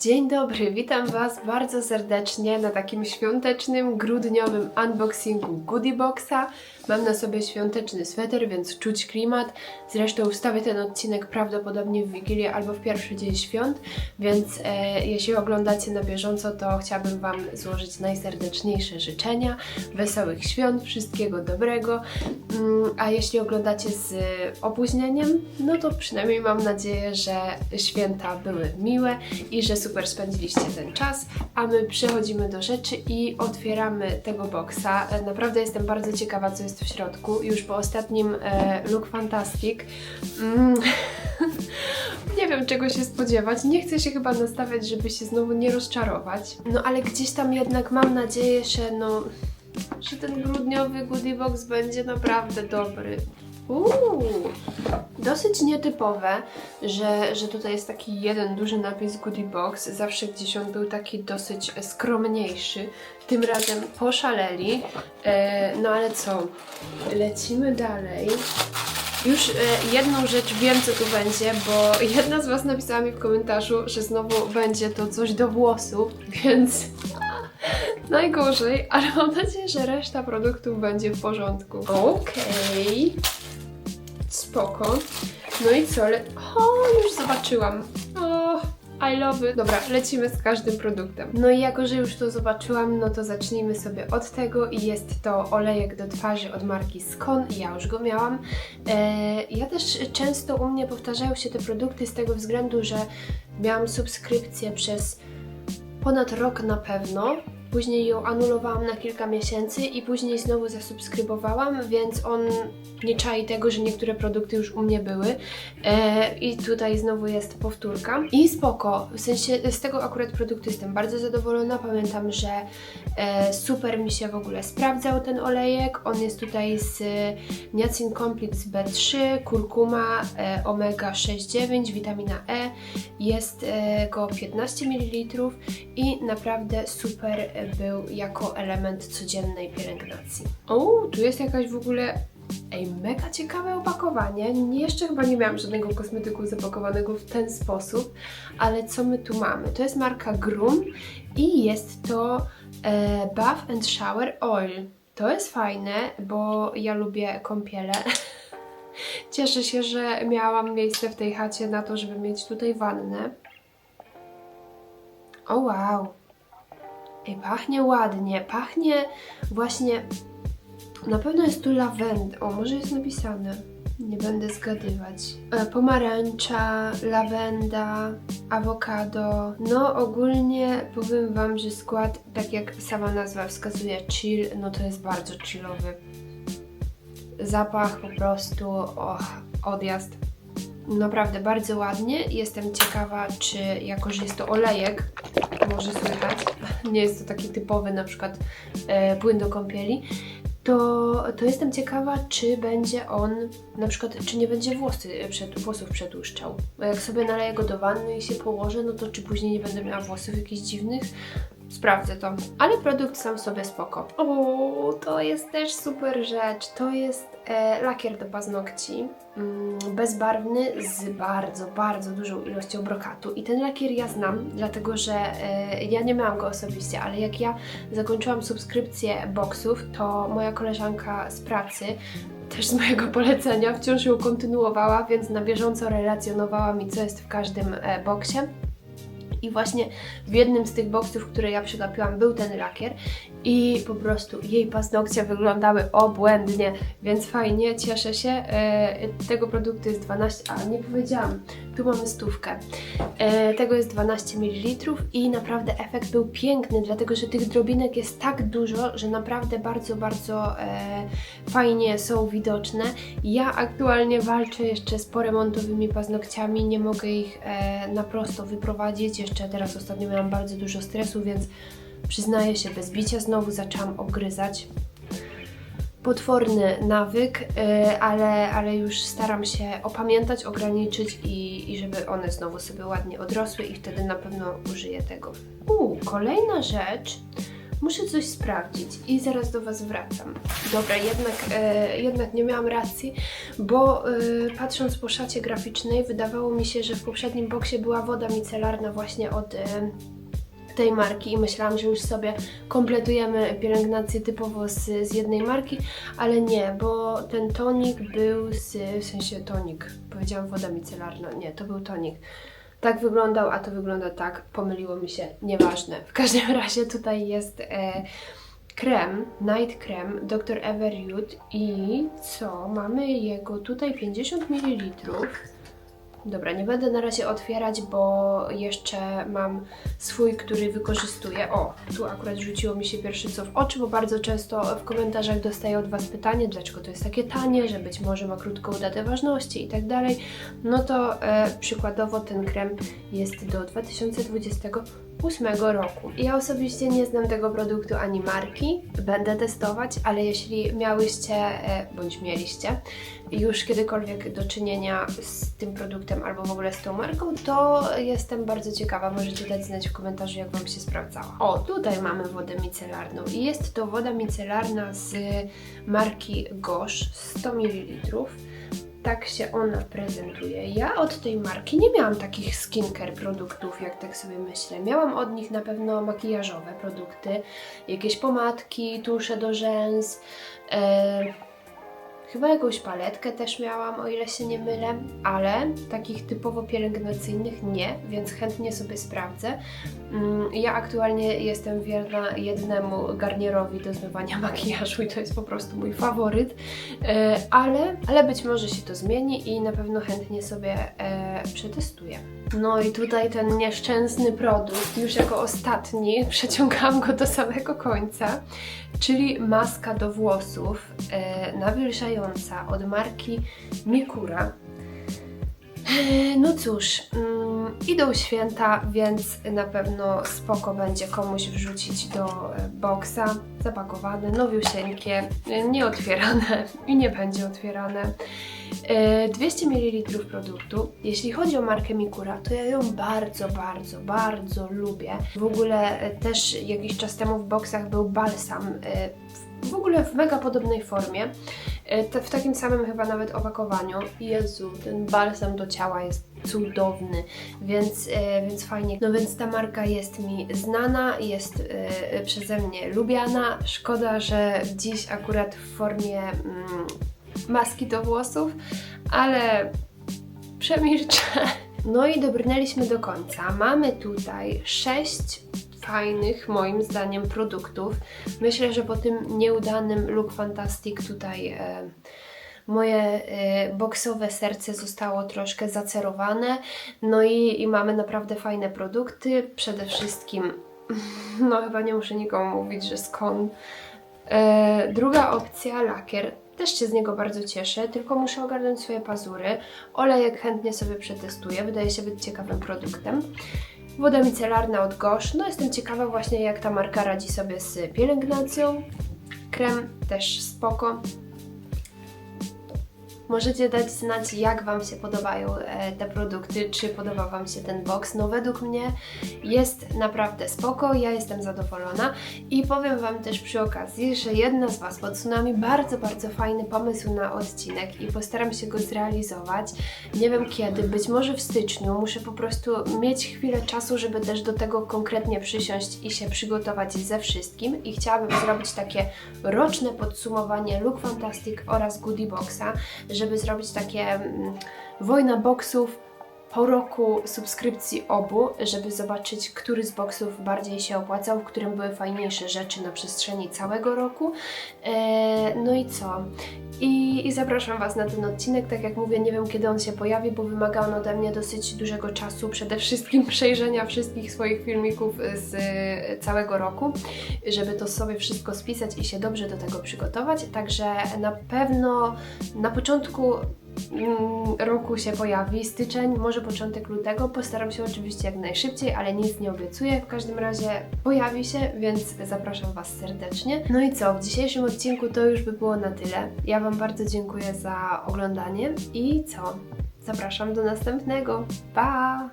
Dzień dobry, witam Was bardzo serdecznie na takim świątecznym, grudniowym unboxingu Goodie Boxa. Mam na sobie świąteczny sweter, więc czuć klimat. Zresztą wstawię ten odcinek prawdopodobnie w Wigilię albo w pierwszy dzień świąt, więc e, jeśli oglądacie na bieżąco, to chciałabym Wam złożyć najserdeczniejsze życzenia, wesołych świąt, wszystkiego dobrego. Mm, a jeśli oglądacie z opóźnieniem, no to przynajmniej mam nadzieję, że święta były miłe i że super spędziliście ten czas, a my przechodzimy do rzeczy i otwieramy tego boksa. E, Naprawdę jestem bardzo ciekawa, co jest w środku. Już po ostatnim e, Look Fantastic mm, nie wiem czego się spodziewać. Nie chcę się chyba nastawiać, żeby się znowu nie rozczarować. No ale gdzieś tam jednak mam nadzieję, że no że ten grudniowy goodie box będzie naprawdę dobry. Uuu, dosyć nietypowe, że, że tutaj jest taki jeden duży napis Goodie Box. Zawsze gdzieś on był taki dosyć skromniejszy. Tym razem poszaleli. E, no ale co? Lecimy dalej. Już e, jedną rzecz wiem, co tu będzie, bo jedna z Was napisała mi w komentarzu, że znowu będzie to coś do włosów, więc najgorzej, ale mam nadzieję, że reszta produktów będzie w porządku. Okej. Spoko. No i co? Le- o, już zobaczyłam. O, I love it. Dobra, lecimy z każdym produktem. No i jako, że już to zobaczyłam, no to zacznijmy sobie od tego i jest to olejek do twarzy od marki Skon. Ja już go miałam. E, ja też często u mnie powtarzają się te produkty z tego względu, że miałam subskrypcję przez ponad rok na pewno. Później ją anulowałam na kilka miesięcy i później znowu zasubskrybowałam, więc on nie czai tego, że niektóre produkty już u mnie były. E, I tutaj znowu jest powtórka. I spoko, w sensie z tego akurat produktu jestem bardzo zadowolona. Pamiętam, że e, super mi się w ogóle sprawdzał ten olejek. On jest tutaj z Niacin Complex B3, kurkuma, e, omega 6,9, witamina E. Jest e, go 15 ml i naprawdę super e, był jako element codziennej pielęgnacji. O, tu jest jakaś w ogóle Ej, mega ciekawe opakowanie. Nie, jeszcze chyba nie miałam żadnego kosmetyku zapakowanego w ten sposób, ale co my tu mamy? To jest marka Grum i jest to e, Bath and Shower Oil. To jest fajne, bo ja lubię kąpiele. Cieszę się, że miałam miejsce w tej chacie na to, żeby mieć tutaj wannę. O wow. Ej, pachnie ładnie. Pachnie właśnie na pewno jest tu lawenda. O, może jest napisane. Nie będę zgadywać. E, pomarańcza, lawenda, awokado. No, ogólnie powiem Wam, że skład, tak jak sama nazwa wskazuje, chill, no to jest bardzo chillowy. Zapach po prostu, och, odjazd. Naprawdę bardzo ładnie. Jestem ciekawa, czy jako, że jest to olejek, może słychać, nie jest to taki typowy na przykład e, płyn do kąpieli, to, to jestem ciekawa, czy będzie on, na przykład, czy nie będzie włosy, przed, włosów przedłuszczał. Bo jak sobie naleję go do wanny i się położę, no to czy później nie będę miała włosów jakichś dziwnych? Sprawdzę to. Ale produkt sam sobie spoko. O, to jest też super rzecz. To jest e, lakier do paznokci. Mm, bezbarwny z bardzo, bardzo dużą ilością brokatu. I ten lakier ja znam, dlatego że e, ja nie miałam go osobiście, ale jak ja zakończyłam subskrypcję boksów, to moja koleżanka z pracy też z mojego polecenia wciąż ją kontynuowała, więc na bieżąco relacjonowała mi, co jest w każdym e, boksie. I właśnie w jednym z tych boksów, które ja przegapiłam, był ten lakier i po prostu jej paznokcie wyglądały obłędnie, więc fajnie, cieszę się. E, tego produktu jest 12, a nie powiedziałam, tu mamy stówkę. E, tego jest 12 ml i naprawdę efekt był piękny, dlatego że tych drobinek jest tak dużo, że naprawdę bardzo, bardzo e, fajnie są widoczne. Ja aktualnie walczę jeszcze z poremontowymi paznokciami, nie mogę ich na prosto wyprowadzić. Jeszcze teraz ostatnio miałam bardzo dużo stresu, więc przyznaję się, bez bicia znowu zaczęłam obgryzać. Potworny nawyk, y, ale, ale już staram się opamiętać, ograniczyć i, i żeby one znowu sobie ładnie odrosły i wtedy na pewno użyję tego. Uuu, kolejna rzecz. Muszę coś sprawdzić i zaraz do Was wracam. Dobra, jednak, e, jednak nie miałam racji, bo e, patrząc po szacie graficznej, wydawało mi się, że w poprzednim boksie była woda micelarna właśnie od e, tej marki i myślałam, że już sobie kompletujemy pielęgnację typowo z, z jednej marki, ale nie, bo ten tonik był z, w sensie tonik, powiedziałam woda micelarna, nie, to był tonik. Tak wyglądał, a to wygląda tak, pomyliło mi się, nieważne. W każdym razie tutaj jest e, krem, night krem Dr. Everyuth i co, mamy jego tutaj 50 ml. Dobra, nie będę na razie otwierać, bo jeszcze mam swój, który wykorzystuję. O, tu akurat rzuciło mi się pierwszy co w oczy, bo bardzo często w komentarzach dostaję od Was pytanie, dlaczego to jest takie tanie, że być może ma krótką datę ważności i tak dalej. No to e, przykładowo ten krem jest do 2028 roku. Ja osobiście nie znam tego produktu ani marki, będę testować, ale jeśli miałyście, e, bądź mieliście już kiedykolwiek do czynienia z tym produktem albo w ogóle z tą marką, to jestem bardzo ciekawa. Możecie dać znać w komentarzu, jak Wam się sprawdzała. O, tutaj mamy wodę micelarną i jest to woda micelarna z marki Gosh 100 ml. Tak się ona prezentuje. Ja od tej marki nie miałam takich skincare produktów, jak tak sobie myślę. Miałam od nich na pewno makijażowe produkty, jakieś pomadki, tusze do rzęs, e, Chyba jakąś paletkę też miałam, o ile się nie mylę, ale takich typowo pielęgnacyjnych nie, więc chętnie sobie sprawdzę. Mm, Ja aktualnie jestem wierna jednemu garnierowi do zmywania makijażu i to jest po prostu mój faworyt, E, ale, ale być może się to zmieni i na pewno chętnie sobie e, przetestuję. No i tutaj ten nieszczęsny produkt, już jako ostatni, przeciągam go do samego końca, czyli maska do włosów e, od marki Mikura. E, No cóż, mm, idą święta, więc na pewno spoko będzie komuś wrzucić do e, boksa, zapakowane, nowiusieńkie, e, nieotwierane i nie będzie otwierane. E, 200 ml produktu. Jeśli chodzi o markę Mikura, to ja ją bardzo, bardzo, bardzo lubię. W ogóle e, też jakiś czas temu w boksach był balsam, e, w ogóle w mega podobnej formie. E, W takim samym chyba nawet opakowaniu. Jezu, ten balsam do ciała jest cudowny, więc, e, więc fajnie. No więc ta marka jest mi znana, jest e, przeze mnie lubiana. Szkoda, że dziś akurat w formie mm, maski do włosów, ale przemilczę. No i dobrnęliśmy do końca. Mamy tutaj sześć fajnych, moim zdaniem, produktów. Myślę, że po tym nieudanym Look Fantastic tutaj e, moje e, boksowe serce zostało troszkę zacerowane. No i, i mamy naprawdę fajne produkty. Przede wszystkim, no chyba nie muszę nikomu mówić, że skąd. E, druga opcja, lakier. Też się z niego bardzo cieszę, tylko muszę ogarnąć swoje pazury. Olejek chętnie sobie przetestuję, wydaje się być ciekawym produktem. Woda micelarna od Gosh. No jestem ciekawa właśnie jak ta marka radzi sobie z pielęgnacją. Krem też spoko. Możecie dać znać, jak Wam się podobają e, te produkty, czy podoba Wam się ten box. No według mnie jest naprawdę spoko, ja jestem zadowolona i powiem Wam też przy okazji, że jedna z Was podsunęła mi bardzo, bardzo fajny pomysł na odcinek i postaram się go zrealizować. Nie wiem kiedy, być może w styczniu. Muszę po prostu mieć chwilę czasu, żeby też do tego konkretnie przysiąść i się przygotować ze wszystkim i chciałabym zrobić takie roczne podsumowanie Look Fantastic oraz Goodie Boxa, żeby zrobić takie mm, wojna boksów po roku subskrypcji obu, żeby zobaczyć, który z boksów bardziej się opłacał, w którym były fajniejsze rzeczy na przestrzeni całego roku. E, no i co? I, I zapraszam Was na ten odcinek. Tak jak mówię, nie wiem kiedy on się pojawi, bo wymaga on ode mnie dosyć dużego czasu, przede wszystkim przejrzenia wszystkich swoich filmików z e, całego roku, żeby to sobie wszystko spisać i się dobrze do tego przygotować. Także na pewno na początku roku się pojawi, styczeń, może początek lutego. Postaram się oczywiście jak najszybciej, ale nic nie obiecuję. W każdym razie pojawi się, więc zapraszam Was serdecznie. No i co, w dzisiejszym odcinku to już by było na tyle. Ja Wam bardzo dziękuję za oglądanie i co? Zapraszam do następnego. Pa!